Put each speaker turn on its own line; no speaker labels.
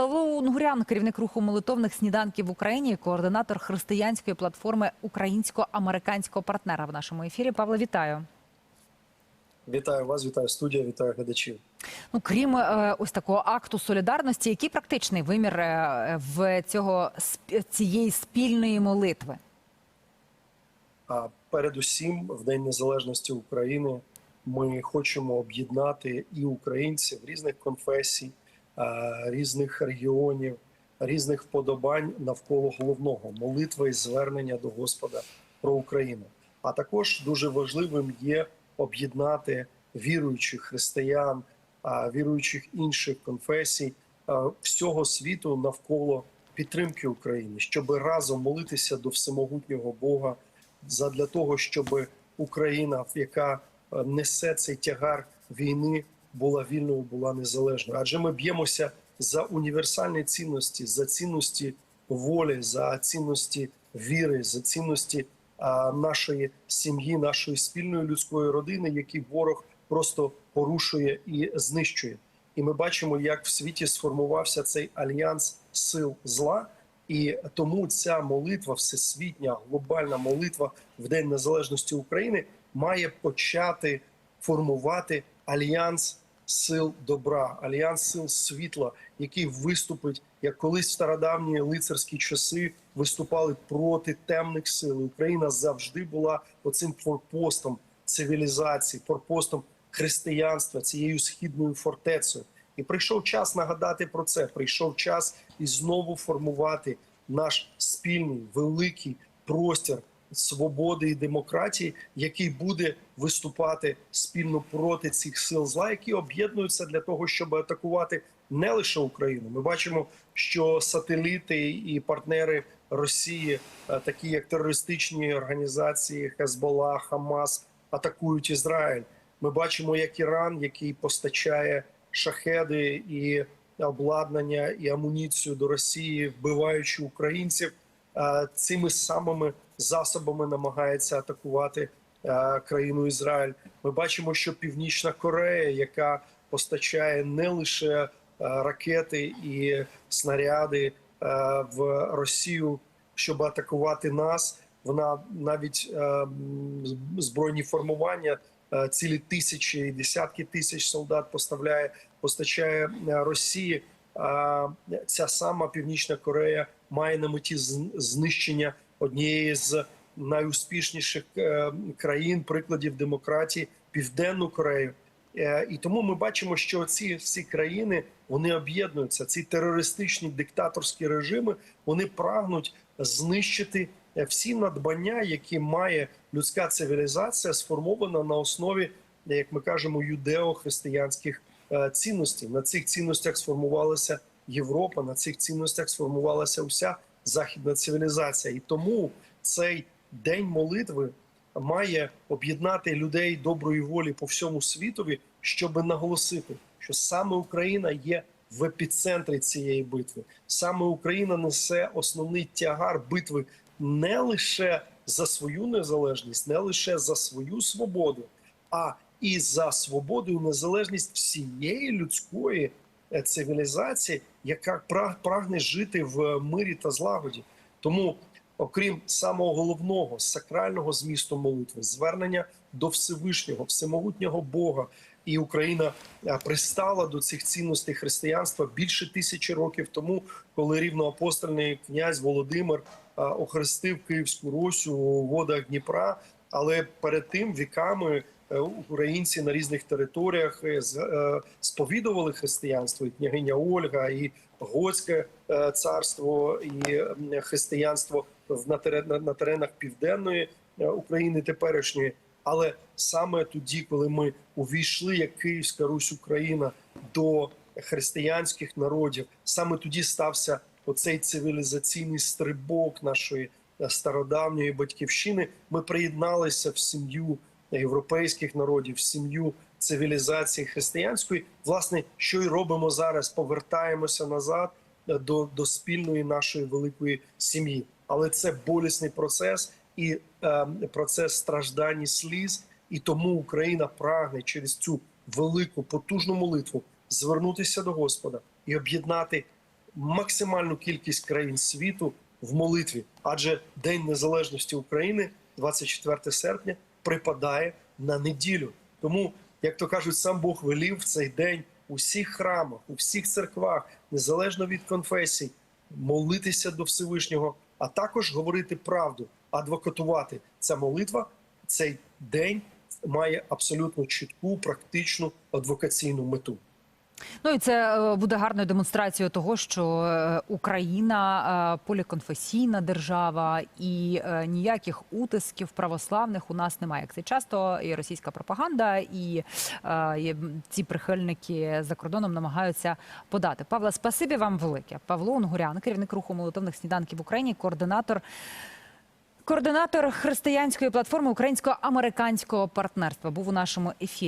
Павло Унгурян, керівник руху молитовних сніданків в Україні, координатор християнської платформи українсько-американського партнера в нашому ефірі. Павло, вітаю.
Вітаю вас, вітаю студія, вітаю глядачів.
Ну крім е, ось такого акту солідарності, який практичний вимір е, в цього цієї спільної молитви?
А передусім, в День Незалежності України ми хочемо об'єднати і українців різних конфесій, різних регіонів, різних вподобань навколо головного молитви і звернення до Господа про Україну. А також дуже важливим є об'єднати віруючих християн, віруючих інших конфесій е, всього світу навколо підтримки України, щоб разом молитися до всемогутнього Бога задля того, щоб Україна, яка е, несе цей тягар війни, була вільною, була незалежною. Адже ми б'ємося за універсальні цінності, за цінності волі, за цінності віри, за цінності а, нашої сім'ї, нашої спільної людської родини, які ворог просто порушує і знищує. І ми бачимо, як в світі сформувався цей альянс сил зла. І тому ця молитва, всесвітня глобальна молитва в День Незалежності України має почати формувати альянс сил добра, альянс сил світла, який виступить як колись в стародавні лицарські часи виступали проти темних сил. Україна завжди була оцим форпостом цивілізації, форпостом християнства, цією східною фортецею. І прийшов час нагадати про це. Прийшов час і знову формувати наш спільний великий простір свободи і демократії, який буде виступати спільно проти цих сил зла, які об'єднуються для того, щоб атакувати не лише Україну. Ми бачимо, що сателіти і партнери Росії, е, такі як терористичні організації Хезбола, Хамас, атакують Ізраїль. Ми бачимо, як Іран, який постачає шахеди і обладнання і амуніцію до Росії, вбиваючи українців, е, цими самими засобами намагається атакувати е, країну Ізраїль. Ми бачимо, що Північна Корея, яка постачає не лише е, ракети і снаряди е, в Росію, щоб атакувати нас. Вона навіть збройні формування, цілі тисячі і десятки тисяч солдат поставляє, постачає Росії. Ця сама Північна Корея має на меті знищення однієї з найуспішніших е, країн, прикладів демократії Південну Корею. Е, І тому ми бачимо, що ці всі країни вони об'єднуються. Ці терористичні диктаторські режими вони прагнуть знищити е, всі надбання, які має людська цивілізація, сформована на основі, як ми кажемо, юдео-християнських цінностей. На цих цінностях сформувалася Європа, на цих цінностях сформувалася вся західна цивілізація. І тому цей день молитви має об'єднати людей доброї волі по всьому світові, щоб наголосити, що саме Україна є в епіцентрі цієї битви. Саме Україна несе основний тягар битви не лише за свою незалежність, не лише за свою свободу, а і за свободу і незалежність всієї людської цивілізації, яка прагне жити в мирі та злагоді. Тому, окрім самого головного сакрального змісту молитви, звернення до Всевишнього, всемогутнього Бога, і Україна е, пристала до цих цінностей християнства більше тисячі років тому, коли рівноапостольний князь Володимир е, охрестив Київську Русь у водах Дніпра. Але перед тим віками е, українці на різних територіях е, е, сповідували християнство, і княгиня Ольга, і Готське е, царство, і християнство на терен- на- на теренах південної е, України теперішньої. Але саме тоді, коли ми увійшли як Київська Русь Україна до християнських народів, саме тоді стався оцей цивілізаційний стрибок нашої е, стародавньої батьківщини. Ми приєдналися в сім'ю європейських народів, сім'ю цивілізації християнської. Власне, що й робимо зараз? Повертаємося назад е, до, до спільної нашої великої сім'ї. Але це болісний процес і е, процес страждань і сліз. І тому Україна прагне через цю велику потужну молитву звернутися до Господа і об'єднати максимальну кількість країн світу в молитві, адже День Незалежності України, 24 серпня, припадає на неділю. Тому, як то кажуть, сам Бог велів в цей день у всіх храмах, у всіх церквах, незалежно від конфесій, молитися до Всевишнього, а також говорити правду, адвокатувати. Ця молитва, цей день має абсолютно чітку, практичну адвокаційну мету.
Ну і це е, буде гарною демонстрацією того, що е, Україна е, поліконфесійна держава і ніяких утисків православних у нас немає. Як це часто і російська пропаганда, і, ці прихильники за кордоном намагаються подати. Павло, спасибі вам велике. Павло Унгурян, керівник руху молитовних сніданків в Україні, координатор. Координатор християнської платформи українсько-американського партнерства був у нашому ефірі.